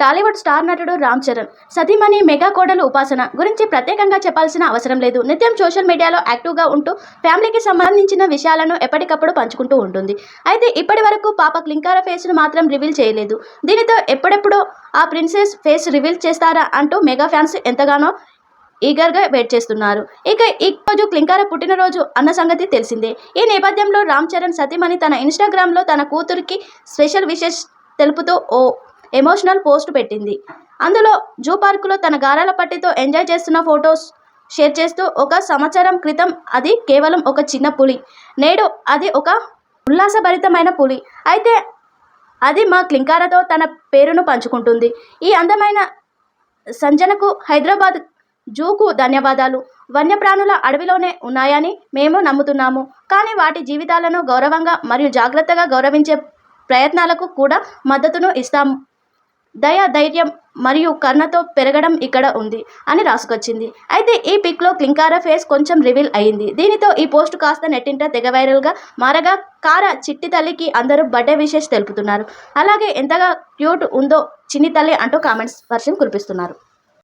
Tollywood star నటుడు రామ్ చరణ్ సతీమణి mega కోడలు ఉపాసన గురించి ప్రత్యేకంగా చెప్పాల్సిన అవసరం లేదు. నిత్యం సోషల్ మీడియాలో యాక్టివ్గా ఉంటూ ఫ్యామిలీకి సంబంధించిన విషయాలను ఎప్పటికప్పుడు పంచుకుంటూ ఉంటుంది. అయితే ఇప్పటి వరకు పాప క్లింకార ఫేస్ను మాత్రం రివీల్ చేయలేదు. దీనితో ఎప్పుడెప్పుడో ఆ ప్రిన్సెస్ ఫేస్ రివీల్ చేస్తారా అంటూ మెగా ఫ్యాన్స్ ఎంతగానో ఈగర్గా వెయిట్ చేస్తున్నారు. ఇక ఈ రోజు క్లింకార పుట్టినరోజు అన్న సంగతి తెలిసిందే. ఈ నేపథ్యంలో రామ్ చరణ్ సతీమణి తన ఇన్స్టాగ్రామ్లో తన కూతురికి స్పెషల్ విషెస్ తెలుపుతూ ఓ ఎమోషనల్ పోస్ట్ పెట్టింది. అందులో జూ పార్కులో తన గారాల పట్టితో ఎంజాయ్ చేస్తున్న ఫొటోస్ షేర్ చేస్తూ ఒక సంవత్సరం క్రితం అది కేవలం ఒక చిన్న పులి. నేడు అది ఒక ఉల్లాసభరితమైన పులి. అయితే అది మా క్లింకారతో తన పేరును పంచుకుంటుంది. ఈ అందమైన సంజనకు హైదరాబాద్ జూకు ధన్యవాదాలు. వన్యప్రాణుల అడవిలోనే ఉన్నాయని మేము నమ్ముతున్నాము. కానీ వాటి జీవితాలను గౌరవంగా మరియు జాగ్రత్తగా గౌరవించే ప్రయత్నాలకు కూడా మద్దతును ఇస్తాము. దయ ధైర్యం మరియు కర్ణతో పెరగడం ఇక్కడ ఉంది అని రాసుకొచ్చింది. అయితే ఈ పిక్లో క్లింకార ఫేస్ కొంచెం రివీల్ అయింది. దీనితో ఈ పోస్ట్ కాస్త నెట్టింట తెగ వైరల్గా మారగా కార చిట్టి తల్లికి అందరూ బర్త్డే విషెస్ తెలుపుతున్నారు. అలాగే ఎంతగా క్యూట్ ఉందో చిన్ని తల్లి అంటూ కామెంట్స్ వర్షం కురిపిస్తున్నారు.